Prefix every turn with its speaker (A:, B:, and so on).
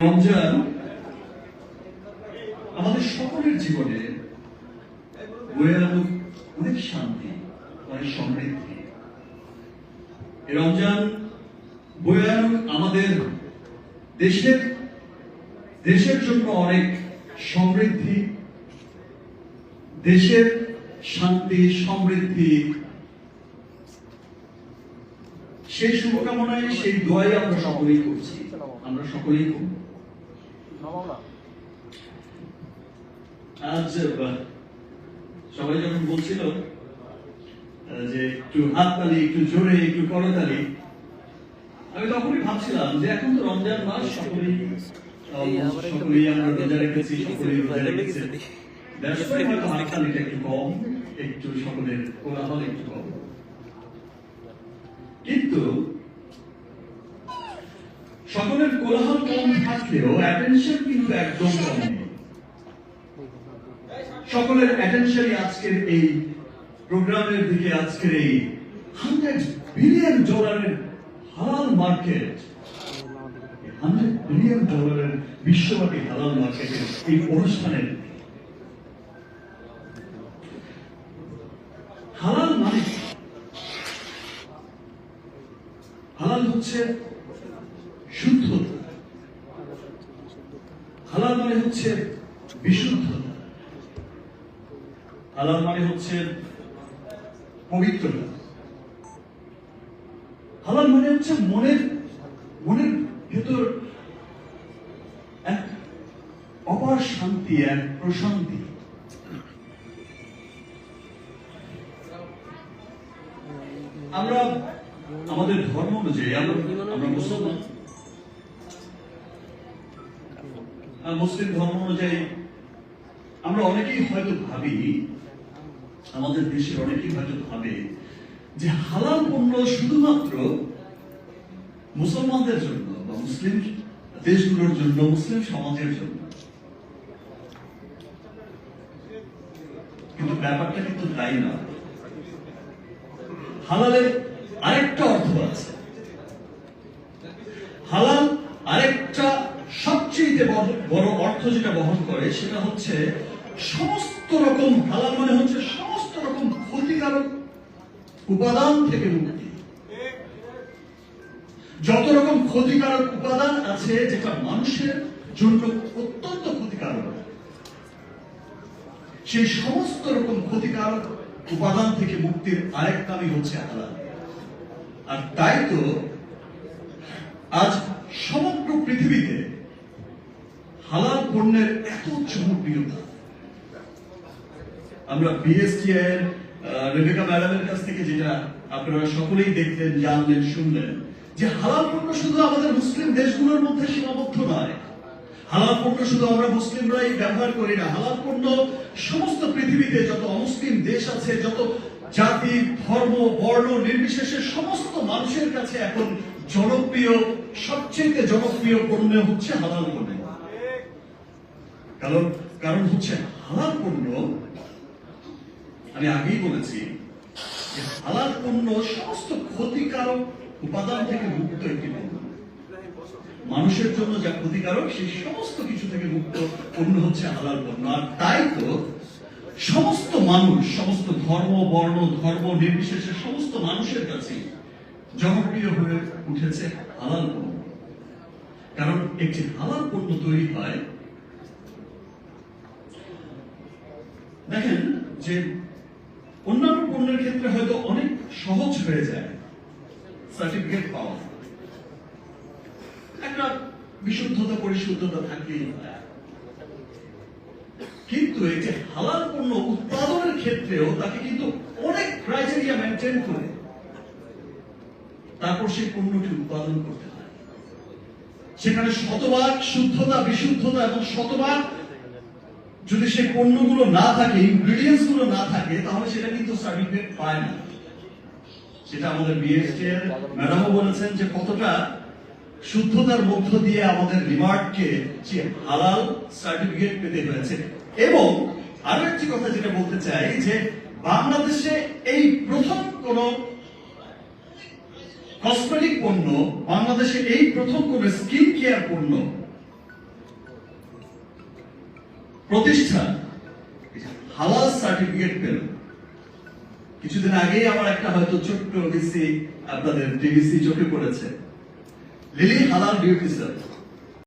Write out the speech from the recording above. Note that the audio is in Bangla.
A: রমজান আমাদের সকলের জীবনে অনেক শান্তি, অনেক সমৃদ্ধি। রমজান বয়ে আনুক আমাদের দেশের দেশের জন্য অনেক সমৃদ্ধি, দেশের শান্তি, সমৃদ্ধি। সেই শুভকামনায়, সেই দোয়াই আমরা সকলেই করছি। আমরা সকলেই করব। আজ সবাই যখন বলছিল যে একটু হাততালি একটু জোরে একটু করতালি আমি তখনই ভাবছিলাম যে এখন তো রমজান মাস সকলেই সকলেই আমরা রোজা রেখেছি সকলেই রোজা রেখেছি। why হয়তো হাততালিটা একটু কম একটু সকলের কোলাহল একটু কম। কিন্তু সকলের কোলাহল কম থাকলেও অ্যাটেনশন কিন্তু একদম কম সকলের অ্যাটেনশনই আজকের এই প্রোগ্রামের দিকে আজকের এই হান্ড্রেড বিলিয়ন ডলারের হালাল মার্কেট হান্ড্রেড বিলিয়ন ডলারের বিশ্বব্যাপী হালাল মার্কেটের এই অনুষ্ঠানের। হালাল মানে হালাল হচ্ছে শুদ্ধতা হালাল মানে হচ্ছে বিশুদ্ধতা হালাল মানে হচ্ছে পবিত্রতা হালাল মানে হচ্ছে মনের মনের ভেতর এক অপার শান্তি, এক প্রশান্তি। আমরা, আমাদের ধর্ম অনুযায়ী আমরা আমরা মুসলমান মুসলিম ধর্ম অনুযায়ী আমরা অনেকেই হয়তো ভাবি, আমাদের দেশের অনেকেই হয়তো ভাবে যে হালাল পণ্য শুধুমাত্র মুসলমানদের জন্য বা মুসলিম দেশগুলোর জন্য, মুসলিম সমাজের জন্য। কিন্তু ব্যাপারটা কিন্তু তাই না। হালালের আরেকটা অর্থ আছে। হালাল আরেকটা সবচেয়ে বড়- অর্থ যেটা বহন করে, সেটা হচ্ছে সমস্ত রকম হালাল মানে হচ্ছে সমস্ত রকম ক্ষতিকারক উপাদান থেকে মুক্তি। যত রকম ক্ষতিকারক উপাদান আছে যেটা মানুষের জন্য অত্যন্ত ক্ষতিকারক, সেই সমস্ত রকম ক্ষতিকারক উপাদান থেকে মুক্তির আরেক নামই হচ্ছে হালাল। আর তাই তো আজ সমগ্র পৃথিবীতে হালাল পণ্যের এত জনপ্রিয়তা আমরা বিএসটিআই এর রেবেকা ম্যাডামের কাছ থেকে যেটা আপনারা সকলেই দেখলেন জানলেন শুনলেন, যে হালাল পণ্য শুধু আমাদের মুসলিম দেশগুলোর মধ্যে সীমাবদ্ধ নয়। হালাল পণ্য শুধু আমরা মুসলিমরাই ব্যবহার করি না। হালাল পণ্য সমস্ত পৃথিবীতে যত অমুসলিম দেশ আছে, যত জাতি, ধর্ম, বর্ণ নির্বিশেষে সমস্ত মানুষের কাছে এখন জনপ্রিয় সবচেয়ে জনপ্রিয় পণ্য হচ্ছে হালাল পণ্য। কারণ কারণ হচ্ছে হালাল পণ্য, আমি আগেই বলেছি যে হালাল পণ্য সমস্ত ক্ষতিকারক উপাদান থেকে মুক্ত একটি পণ্য। মানুষের জন্য যা ক্ষতিকারক, সেই সমস্ত কিছু থেকে মুক্ত পণ্য হচ্ছে হালাল পণ্য। আর তাই তো সমস্ত মানুষ, সমস্ত ধর্ম, বর্ণ, ধর্ম নির্বিশেষে সমস্ত মানুষের কাছে জনপ্রিয় হয়ে উঠেছে হালাল পণ্য। কারণ একটি হালাল পণ্য তৈরি হয় দেখেন যে অন্যান্য পণ্যের ক্ষেত্রে হয়তো অনেক সহজ হয়ে যায় সার্টিফিকেট পাওয়া। একটা বিশুদ্ধতা, পরিশুদ্ধতা থাকলেই কিন্তু এই যে হালাল পণ্য উৎপাদনের ক্ষেত্রেও তাকে কিন্তু অনেক ক্রাইটেরিয়া মেনটেন করে তারপর সেই পণ্যটি উৎপাদন করতে হয়। সেখানে শতভাগ শুদ্ধতা, বিশুদ্ধতা এবং শতভাগ যদি সেই পণ্যগুলো না থাকে ইনগ্রেডিয়েন্টসগুলো না থাকে, তাহলে সেটা কিন্তু সার্টিফিকেট পায় না। সেটা আমাদের বিএসটি এর ম্যাডামও বলেছেন যে কতটা শুদ্ধতার মধ্য দিয়ে আমাদের রিমার্টকে সে হালাল সার্টিফিকেট পেতে হয়েছে এবং আরও একটি কথা যেটা বলতে চাই যে বাংলাদেশে এই প্রথম কোন কসমেটিক পণ্য, বাংলাদেশে এই প্রথম কোন স্কিন কেয়ার পণ্য প্রতিষ্ঠান। হালাল সার্টিফিকেট পেল। কিছুদিন আগেই আমার একটা হয়তো ছোট্ট ভিসি আপনাদের টিভিসি চোখে পড়েছে। লিলি হালাল বিউটি সেল